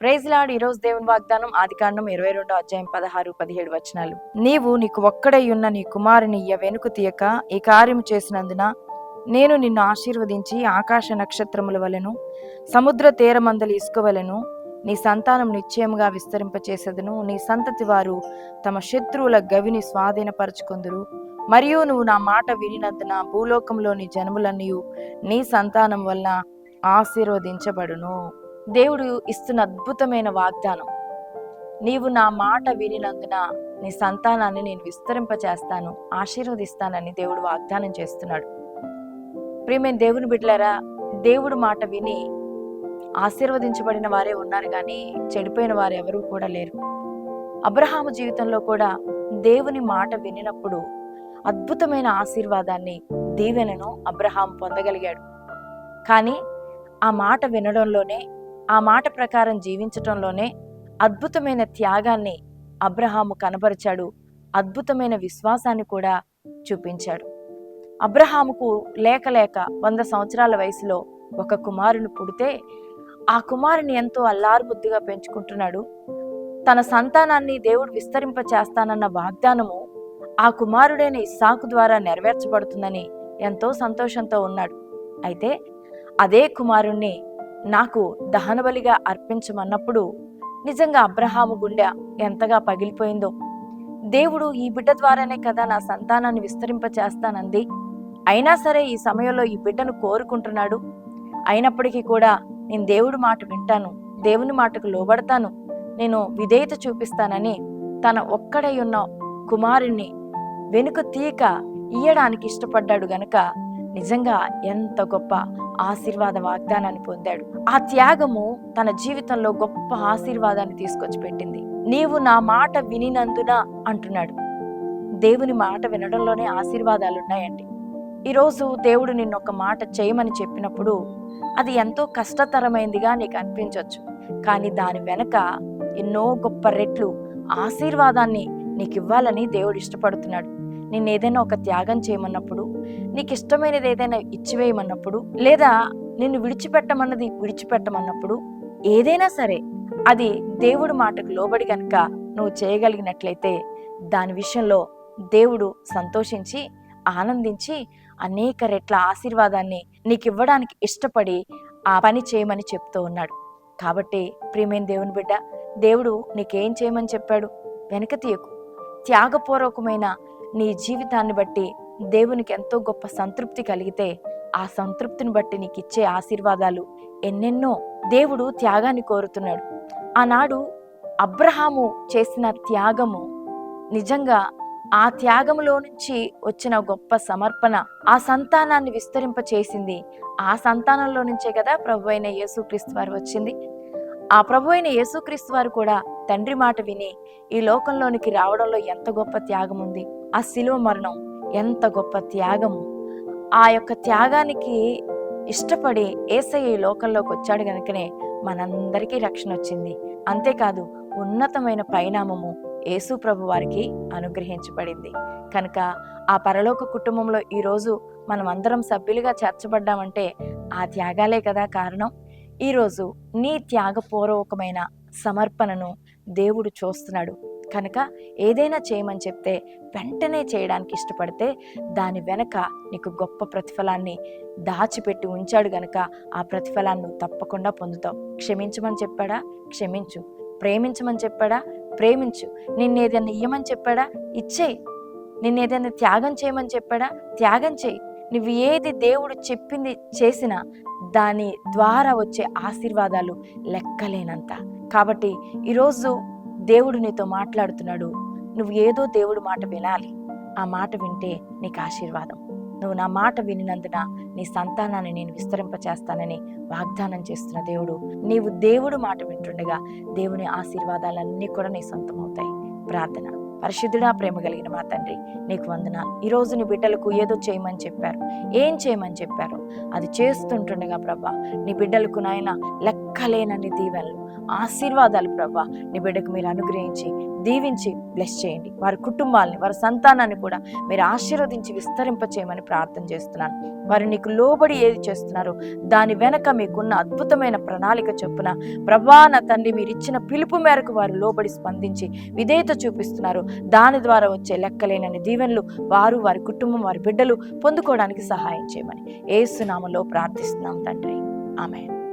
Praise lord ఈరోజు దేవుని వాగ్దానం ఆదికాండం ఇరవై రెండో అధ్యాయం పదహారు పదిహేడు వచనాలు. నీవు నీకు ఒక్కడై ఉన్న నీ కుమారుని ఇయ్య వెనుక తీయక ఈ కార్యము చేసినందున నేను నిన్ను ఆశీర్వదించి ఆకాశ నక్షత్రముల వలెను సముద్ర తీరమందలి ఇసుక వలెను నీ సంతానం నిశ్చయముగా విస్తరింపచేసేదను. నీ సంతతి వారు తమ శత్రువుల గవిని స్వాధీనపరచుకొందురు. మరియు నువ్వు నా మాట వినినందున భూలోకంలోని జనములన్నీ నీ సంతానం వలన ఆశీర్వదించబడును. దేవుడు ఇస్తున్న అద్భుతమైన వాగ్దానం. నీవు నా మాట వినినందున నీ సంతానాన్ని నేను విస్తరింపచేస్తాను ఆశీర్వదిస్తానని దేవుడు వాగ్దానం చేస్తున్నాడు. ప్రియమైన దేవుని బిడ్డలారా దేవుడు మాట విని ఆశీర్వదించబడిన వారే ఉన్నారు కానీ చెడిపోయిన వారు ఎవరూ కూడా లేరు. అబ్రహాము జీవితంలో కూడా దేవుని మాట వినినప్పుడు అద్భుతమైన ఆశీర్వాదాన్ని దీవెనను అబ్రహాం పొందగలిగాడు. కానీ ఆ మాట వినడంలోనే ఆ మాట ప్రకారం జీవించటంలోనే అద్భుతమైన త్యాగాన్ని అబ్రహాము కనబరిచాడు. అద్భుతమైన విశ్వాసాన్ని కూడా చూపించాడు. అబ్రహాముకు లేక లేక వంద సంవత్సరాల వయసులో ఒక కుమారుని పుడితే ఆ కుమారుని ఎంతో అల్లారుబుద్ధిగా పెంచుకుంటున్నాడు. తన సంతానాన్ని దేవుడు విస్తరింప చేస్తానన్న వాగ్దానము ఆ కుమారుడైన ఇస్సాకు ద్వారా నెరవేర్చబడుతుందని ఎంతో సంతోషంతో ఉన్నాడు. అయితే అదే కుమారుణ్ణి నాకు దహనబలిగా అర్పించమన్నప్పుడు నిజంగా అబ్రహాము గుండె ఎంతగా పగిలిపోయిందో. దేవుడు ఈ బిడ్డ ద్వారానే కదా నా సంతానాన్ని విస్తరింప చేస్తానంది అయినా సరే ఈ సమయంలో ఈ బిడ్డను కోరుకుంటున్నాడు. అయినప్పటికీ కూడా నేను దేవుడి మాట వింటాను దేవుని మాటకు లోబడతాను నేను విధేయత చూపిస్తానని తన ఒక్కడై ఉన్న కుమారుణ్ణి వెనుక తీక ఇయ్యడానికి ఇష్టపడ్డాడు గనక నిజంగా ఎంత గొప్ప ఆశీర్వాద వాగ్దానాన్ని పొందాడు. ఆ త్యాగము తన జీవితంలో గొప్ప ఆశీర్వాదాన్ని తీసుకొచ్చి పెట్టింది. నీవు నా మాట వినినందున అంటున్నాడు. దేవుని మాట వినడంలోనే ఆశీర్వాదాలు ఉన్నాయండి. ఈరోజు దేవుడు నిన్న ఒక మాట చేయమని చెప్పినప్పుడు అది ఎంతో కష్టతరమైందిగా నీకు అనిపించవచ్చు కానీ దాని వెనక ఎన్నో గొప్ప రెట్లు ఆశీర్వాదాన్ని నీకు ఇవ్వాలని దేవుడు ఇష్టపడుతున్నాడు. నేను ఏదైనా ఒక త్యాగం చేయమన్నప్పుడు నీకు ఇష్టమైనది ఏదైనా ఇచ్చివేయమన్నప్పుడు లేదా నిన్ను విడిచిపెట్టమన్నది విడిచిపెట్టమన్నప్పుడు ఏదైనా సరే అది దేవుడు మాటకు లోబడి కనుక నువ్వు చేయగలిగినట్లయితే దాని విషయంలో దేవుడు సంతోషించి ఆనందించి అనేక రెట్ల ఆశీర్వాదాన్ని నీకు ఇవ్వడానికి ఇష్టపడి ఆ పని చేయమని చెప్తూ ఉన్నాడు. కాబట్టి ప్రియమైన దేవుని బిడ్డ దేవుడు నీకేం చేయమని చెప్పాడు? వెనక తీయకు. త్యాగపూర్వకమైన నీ జీవితాన్ని బట్టి దేవునికి ఎంతో గొప్ప సంతృప్తి కలిగితే ఆ సంతృప్తిని బట్టి నీకు ఇచ్చే ఆశీర్వాదాలు ఎన్నెన్నో దేవుడు త్యాగాన్ని కోరుతున్నాడు. ఆనాడు అబ్రహాము చేసిన త్యాగము నిజంగా ఆ త్యాగములో నుంచి వచ్చిన గొప్ప సమర్పణ ఆ సంతానాన్ని విస్తరింప చేసింది ఆ సంతానంలో నుంచే కదా ప్రభు అయిన యేసుక్రీస్తు వారు వచ్చింది. ఆ ప్రభు అయిన యేసుక్రీస్తు వారు కూడా తండ్రి మాట విని ఈ లోకంలోనికి రావడంలో ఎంత గొప్ప త్యాగం ఉంది ఆ శిలువ మరణం ఎంత గొప్ప త్యాగము. ఆ యొక్క త్యాగానికి ఇష్టపడి ఏసయ్య ఈ లోకంలోకి వచ్చాడు కనుకనే మనందరికీ రక్షణ వచ్చింది. అంతేకాదు ఉన్నతమైన పరిణామము యేసు ప్రభు వారికి అనుగ్రహించబడింది. కనుక ఆ పరలోక కుటుంబంలో ఈరోజు మనం అందరం సభ్యులుగా చేర్చబడ్డామంటే ఆ త్యాగాలే కదా కారణం. ఈరోజు నీ త్యాగపూర్వకమైన సమర్పణను దేవుడు చూస్తున్నాడు. కనుక ఏదైనా చేయమని చెప్తే వెంటనే చేయడానికి ఇష్టపడితే దాని వెనక నీకు గొప్ప ప్రతిఫలాన్ని దాచిపెట్టి ఉంచాడు గనక ఆ ప్రతిఫలాన్ని తప్పకుండా పొందుతావు. క్షమించమని చెప్పాడా? క్షమించు. ప్రేమించమని చెప్పాడా? ప్రేమించు. నిన్నేదైనా ఇయ్యమని చెప్పాడా? ఇచ్చేయి. నిన్నేదైనా త్యాగం చేయమని చెప్పాడా? త్యాగం చేయి. నువ్వు ఏది దేవుడు చెప్పింది చేసినా దాని ద్వారా వచ్చే ఆశీర్వాదాలు లెక్కలేనంత. కాబట్టి ఈరోజు దేవుడు నీతో మాట్లాడుతున్నాడు. నువ్వు ఏదో దేవుడు మాట వినాలి. ఆ మాట వింటే నీకు ఆశీర్వాదం. నువ్వు నా మాట వినినందున నీ సంతానాన్ని నేను విస్తరింపచేస్తానని వాగ్దానం చేస్తున్న దేవుడు. నీవు దేవుడు మాట వింటుండగా దేవుని ఆశీర్వాదాలన్నీ కూడా నీ సొంతమవుతాయి. ప్రార్థన. పరిశుద్ధుడా ప్రేమ కలిగిన మా తండ్రి నీకు వందనాలు. ఈరోజు నీ బిడ్డలకు ఏదో చేయమని చెప్పారు. ఏం చేయమని చెప్పారు? అది చేస్తుంటుండగా ప్రభా నీ బిడ్డలకు నాయన లెక్కలేనన్ని దీవెనలు ఆశీర్వాదాలు ప్రభా నీ బిడ్డకు మీరు అనుగ్రహించి దీవించి బ్లెస్ చేయండి. వారి కుటుంబాలని వారి సంతానాన్ని కూడా మీరు ఆశీర్వదించి విస్తరింప చేయమని ప్రార్థన చేస్తున్నాను. వారు నీకు లోబడి ఏది చేస్తున్నారో దాని వెనక మీకున్న అద్భుతమైన ప్రణాళిక చొప్పున ప్రభా నా తండ్రి మీరు ఇచ్చిన పిలుపు మేరకు వారు లోబడి స్పందించి విధేయత చూపిస్తున్నారు. దాని ద్వారా వచ్చే లెక్కలేనని దీవెనలు వారు వారి కుటుంబం వారి బిడ్డలు పొందుకోవడానికి సహాయం చేయమని. ఏసునామలో ప్రార్థిస్తున్నాం తండ్రి. ఆమె